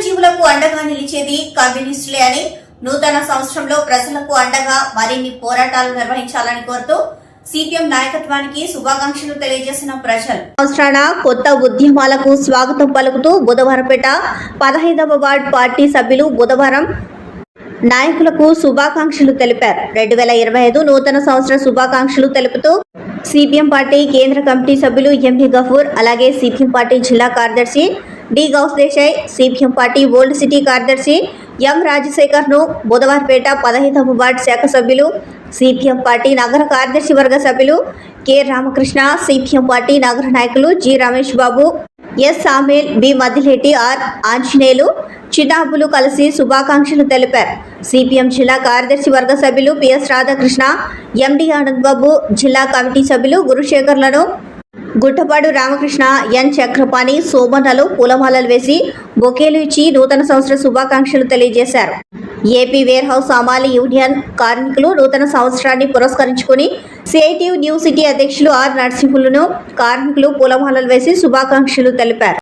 జీవులకు అండగా నిలిచేది కమ్యూనిస్టులే అని నూతన సంవత్సరంలో ప్రజలకు అండగా మరిన్ని పోరాటాలు నిర్వహించాలని కోరుతూ సిపిఎం నాయకత్వానికి శుభాకాంక్షలు తెలియజేసిన ప్రజలు. సంవత్సరాన కొత్త ఉద్యమాలకు స్వాగతం పలుకుతూ బుధవారంపేట పదహైదవ వార్డ్ పార్టీ సభ్యులు బుధవారం నాయకులకు శుభాకాంక్షలు తెలిపారు. రెండు వేల ఇరవై ఐదు నూతన సంవత్సర శుభాకాంక్షలు తెలుపుతూ సిపిఎం పార్టీ కేంద్ర కమిటీ సభ్యులు ఎంపీ గఫూర్ అలాగే సిపిఎం పార్టీ జిల్లా కార్యదర్శి D Gous Desai CPM party old city కార్యదర్శి ఎం రాజశేఖర్ను బుధవారపేట పదహైదవ వార్డు శాఖ సభ్యులు సిపిఎం పార్టీ నగర కార్యదర్శి వర్గ సభ్యులు కె రామకృష్ణ సిపిఎం పార్టీ నగర నాయకులు G Ramesh Babu S Samel B Madileti R Anjaneyulu Chinnabulu కలిసి శుభాకాంక్షలు తెలిపారు. సిపిఎం జిల్లా కార్యదర్శి వర్గ సభ్యులు పిఎస్ రాధాకృష్ణ ఎండి ఆనంద్ బాబు జిల్లా కమిటీ సభ్యులు గురుశేఖర్లను గుట్టపాడు రామకృష్ణ ఎన్. చక్రపాణి సోమన్నలు పూలమాలలు వేసి బొకేలు ఇచ్చి నూతన సంవత్సర శుభాకాంక్షలు తెలియజేశారు. ఏపీ వేర్ హౌస్ అమాలి యూనియన్ కార్మికులు నూతన సంవత్సరాన్ని పురస్కరించుకుని సిఐటియు న్యూ సిటీ అధ్యక్షులు ఆర్ నరసింహులను కార్మికులు పూలమాలలు వేసి శుభాకాంక్షలు తెలిపారు.